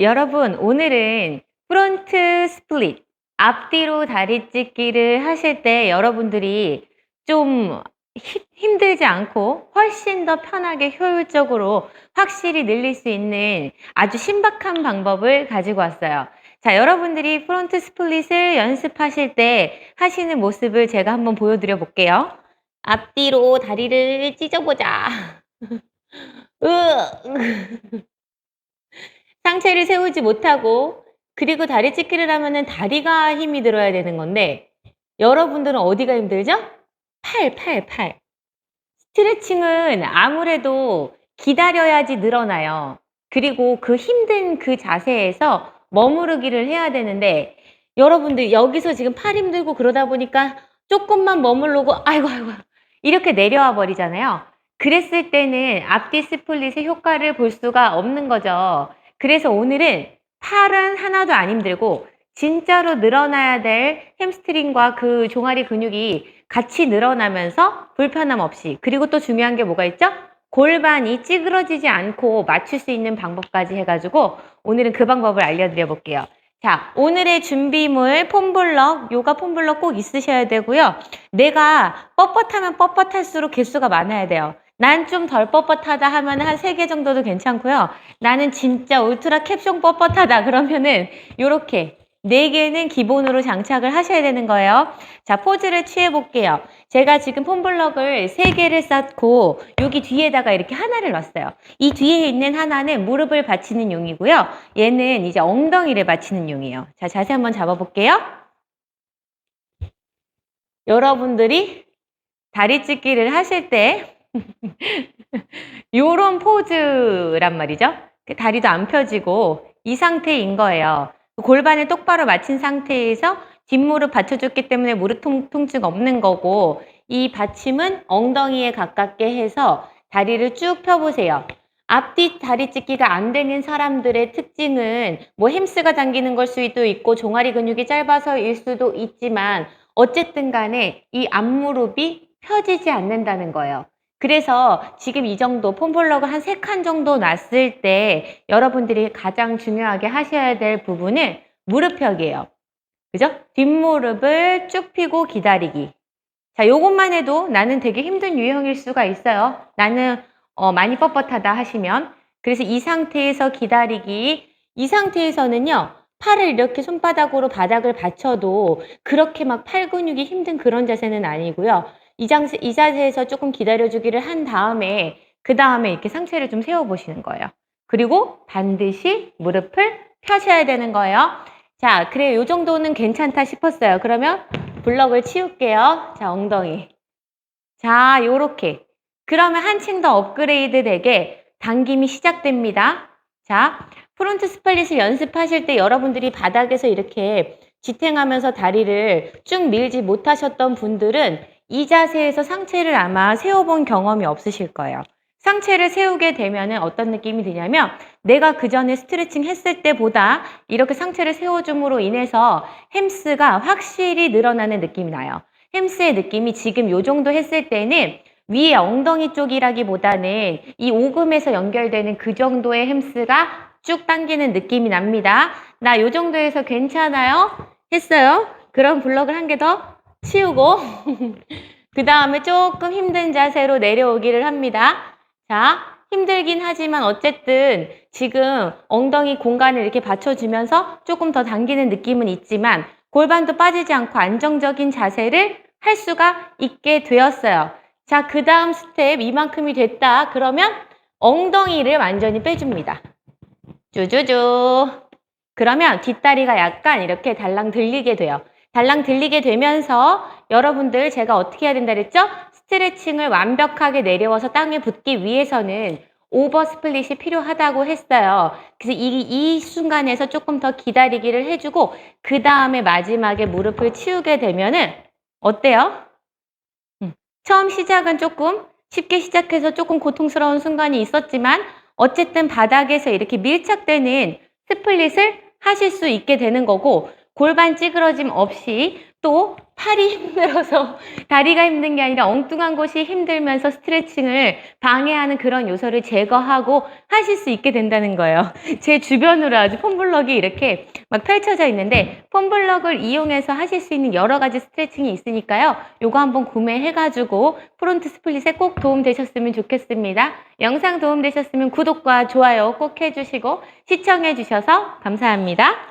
여러분, 오늘은 프론트 스플릿, 앞뒤로 다리 찢기를 하실 때 여러분들이 좀 히- 힘들지 않고 훨씬 더 편하게 효율적으로 확실히 늘릴 수 있는 아주 신박한 방법을 가지고 왔어요. 자, 여러분들이 프론트 스플릿을 연습하실 때 하시는 모습을 제가 한번 보여드려 볼게요. 앞뒤로 다리를 찢어보자. 으. 상체를 세우지 못하고 그리고 다리 찢기를 하면은 다리가 힘이 들어야 되는 건데 여러분들은 어디가 힘들죠? 팔, 팔, 팔. 스트레칭은 아무래도 기다려야지 늘어나요. 그리고 그 힘든 그 자세에서 머무르기를 해야 되는데 여러분들 여기서 지금 팔 힘들고 그러다 보니까 조금만 머무르고 아이고 아이고 이렇게 내려와 버리잖아요. 그랬을 때는 앞뒤 스플릿의 효과를 볼 수가 없는 거죠. 그래서 오늘은 팔은 하나도 안 힘들고 진짜로 늘어나야 될 햄스트링과 그 종아리 근육이 같이 늘어나면서 불편함 없이 그리고 또 중요한 게 뭐가 있죠? 골반이 찌그러지지 않고 맞출 수 있는 방법까지 해가지고 오늘은 그 방법을 알려드려 볼게요. 자, 오늘의 준비물 폼블럭, 요가 폼블럭 꼭 있으셔야 되고요. 내가 뻣뻣하면 뻣뻣할수록 개수가 많아야 돼요. 난 좀 덜 뻣뻣하다 하면 한 세 개 정도도 괜찮고요. 나는 진짜 울트라 캡숑 뻣뻣하다 그러면은 요렇게 네 개는 기본으로 장착을 하셔야 되는 거예요. 자, 포즈를 취해 볼게요. 제가 지금 폼블럭을 세 개를 쌓고 여기 뒤에다가 이렇게 하나를 놨어요. 이 뒤에 있는 하나는 무릎을 받치는 용이고요. 얘는 이제 엉덩이를 받치는 용이에요. 자, 자세 한번 잡아 볼게요. 여러분들이 다리 찢기를 하실 때 요런 포즈란 말이죠. 그 다리도 안 펴지고 이 상태인 거예요. 골반을 똑바로 맞춘 상태에서 뒷무릎 받쳐줬기 때문에 무릎 통, 통증 없는 거고 이 받침은 엉덩이에 가깝게 해서 다리를 쭉 펴보세요. 앞뒤 다리 찢기가 안 되는 사람들의 특징은 뭐 햄스가 당기는 걸 수도 있고 종아리 근육이 짧아서일 수도 있지만 어쨌든 간에 이 앞무릎이 펴지지 않는다는 거예요. 그래서 지금 이 정도 폼볼러가 한 세 칸 정도 놨을 때 여러분들이 가장 중요하게 하셔야 될 부분은 무릎펴기예요. 그죠? 뒷무릎을 쭉 펴고 기다리기. 자, 요것만 해도 나는 되게 힘든 유형일 수가 있어요. 나는 어, 많이 뻣뻣하다 하시면. 그래서 이 상태에서 기다리기. 이 상태에서는요. 팔을 이렇게 손바닥으로 바닥을 받쳐도 그렇게 막 팔 근육이 힘든 그런 자세는 아니고요. 이, 이 자세에서 조금 기다려주기를 한 다음에 그 다음에 이렇게 상체를 좀 세워보시는 거예요. 그리고 반드시 무릎을 펴셔야 되는 거예요. 자, 그래 요 정도는 괜찮다 싶었어요. 그러면 블럭을 치울게요. 자, 엉덩이. 자, 요렇게. 그러면 한층 더 업그레이드 되게 당김이 시작됩니다. 자, 프론트 스플릿을 연습하실 때 여러분들이 바닥에서 이렇게 지탱하면서 다리를 쭉 밀지 못하셨던 분들은 이 자세에서 상체를 아마 세워본 경험이 없으실 거예요. 상체를 세우게 되면 어떤 느낌이 드냐면 내가 그 전에 스트레칭 했을 때보다 이렇게 상체를 세워줌으로 인해서 햄스가 확실히 늘어나는 느낌이 나요. 햄스의 느낌이 지금 요 정도 했을 때는 위에 엉덩이 쪽이라기보다는 이 오금에서 연결되는 그 정도의 햄스가 쭉 당기는 느낌이 납니다. 나 요 정도에서 괜찮아요? 했어요? 그럼 블럭을 한 개 더 치우고 그 다음에 조금 힘든 자세로 내려오기를 합니다. 자, 힘들긴 하지만 어쨌든 지금 엉덩이 공간을 이렇게 받쳐주면서 조금 더 당기는 느낌은 있지만 골반도 빠지지 않고 안정적인 자세를 할 수가 있게 되었어요. 자, 그 다음 스텝 이만큼이 됐다. 그러면 엉덩이를 완전히 빼줍니다. 쭈쭈쭈. 그러면 뒷다리가 약간 이렇게 달랑 들리게 돼요. 달랑 들리게 되면서 여러분들 제가 어떻게 해야 된다 그랬죠? 스트레칭을 완벽하게 내려와서 땅에 붙기 위해서는 오버 스플릿이 필요하다고 했어요. 그래서 이, 이 순간에서 조금 더 기다리기를 해주고 그 다음에 마지막에 무릎을 치우게 되면은 어때요? 음, 처음 시작은 조금 쉽게 시작해서 조금 고통스러운 순간이 있었지만 어쨌든 바닥에서 이렇게 밀착되는 스플릿을 하실 수 있게 되는 거고 골반 찌그러짐 없이 또 팔이 힘들어서 다리가 힘든 게 아니라 엉뚱한 곳이 힘들면서 스트레칭을 방해하는 그런 요소를 제거하고 하실 수 있게 된다는 거예요. 제 주변으로 아주 폼블럭이 이렇게 막 펼쳐져 있는데 폼블럭을 이용해서 하실 수 있는 여러 가지 스트레칭이 있으니까요. 요거 한번 구매해가지고 프론트 스플릿에 꼭 도움 되셨으면 좋겠습니다. 영상 도움 되셨으면 구독과 좋아요 꼭 해주시고 시청해 주셔서 감사합니다.